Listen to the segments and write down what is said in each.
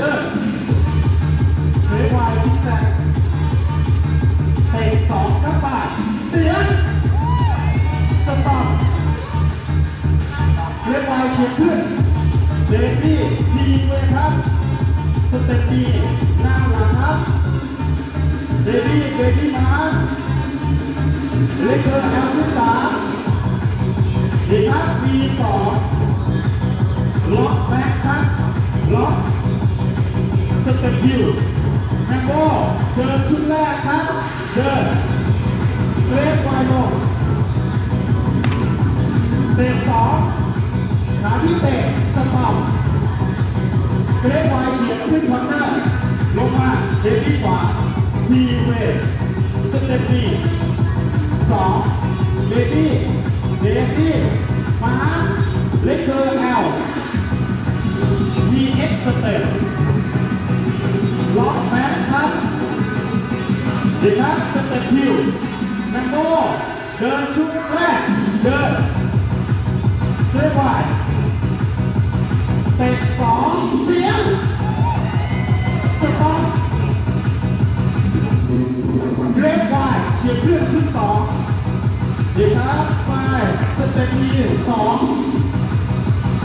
เดินเทวายซิกแซกเตะสองครับป่าเสียงสต็อปเทวายเฉียบขึ้นเบบี้ทีเลยครับสเต็ปดีหน้าหลังครับเบบี้เบบี้มาเล็กเกอร์แอลขึ้นสามดีครับ V สองล็อกแบ็คครับล็อก เต็ปฮิวแมงโก้เดินชุดแรกครับเดินเกรฟไวโลงเตะสองขาที่เตะสต็อปเกรฟไวเฉียบขึ้นคอนเนอร์ลงมาเดบี้ขวาทีเวสเต็ปดีสองเบบี้เบบี้มาเลกเกอร์แอล VX สเต็ป ดีครับสเต็ปฮิวแมงโก้เดินชุดแรก เดินเรียบร้อยเตะสองเสียงสต็อปเกรดไวเฉียบเพื่อนขึ้นสองดีครับไปสเต็ปฮีสอง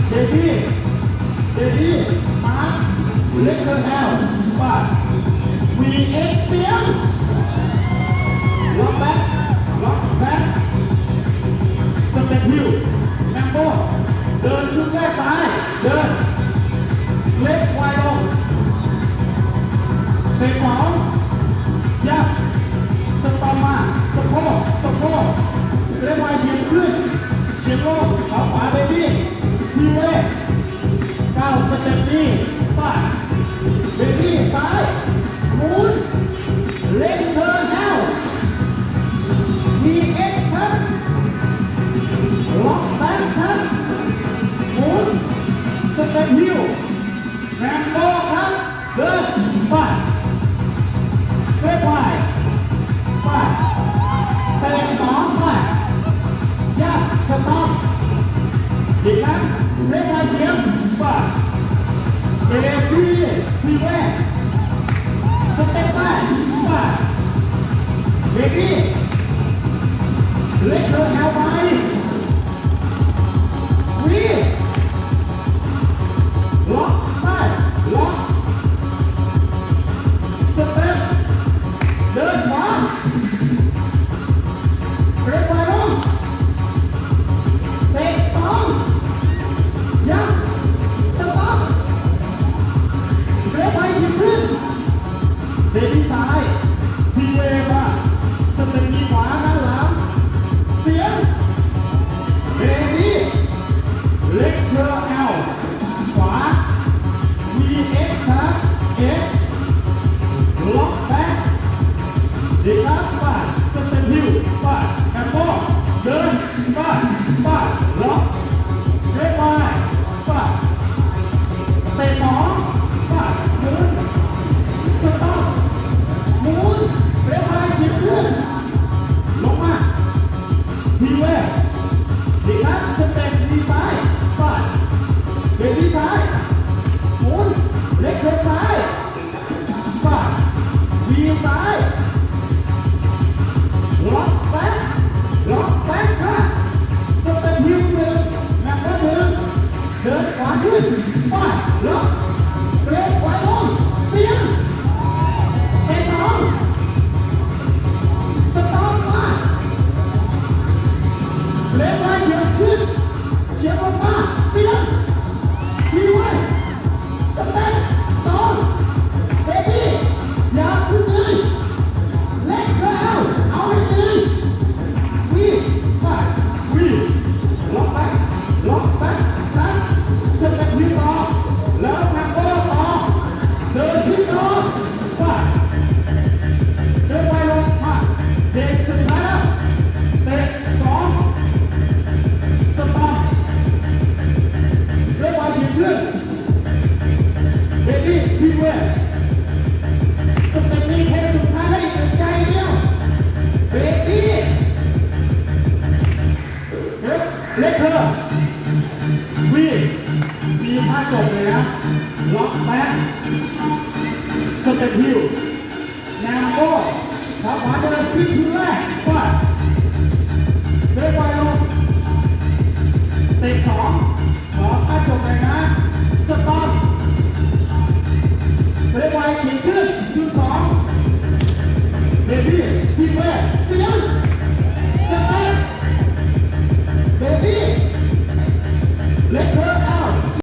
เดบี้เดดี้มาร์คเล็กเกอร์แอลปัด เดินเล็กไวลงเตะสองยับ สเต็ปฮิวแรมโบครับ เดินไป้าเฟรไปไป้าเตะสองไปยัดสต็อปดีกครับเล่นมาเฉียงไปเอฟีทีแรกสเต็ปแรกป่ ค 一百。 มีท่าจบเลยนะ ล็อกแบ็สเต็ปฮิวแนมโบ้ขวาขวาจะเป็นพลิกพื้นแรก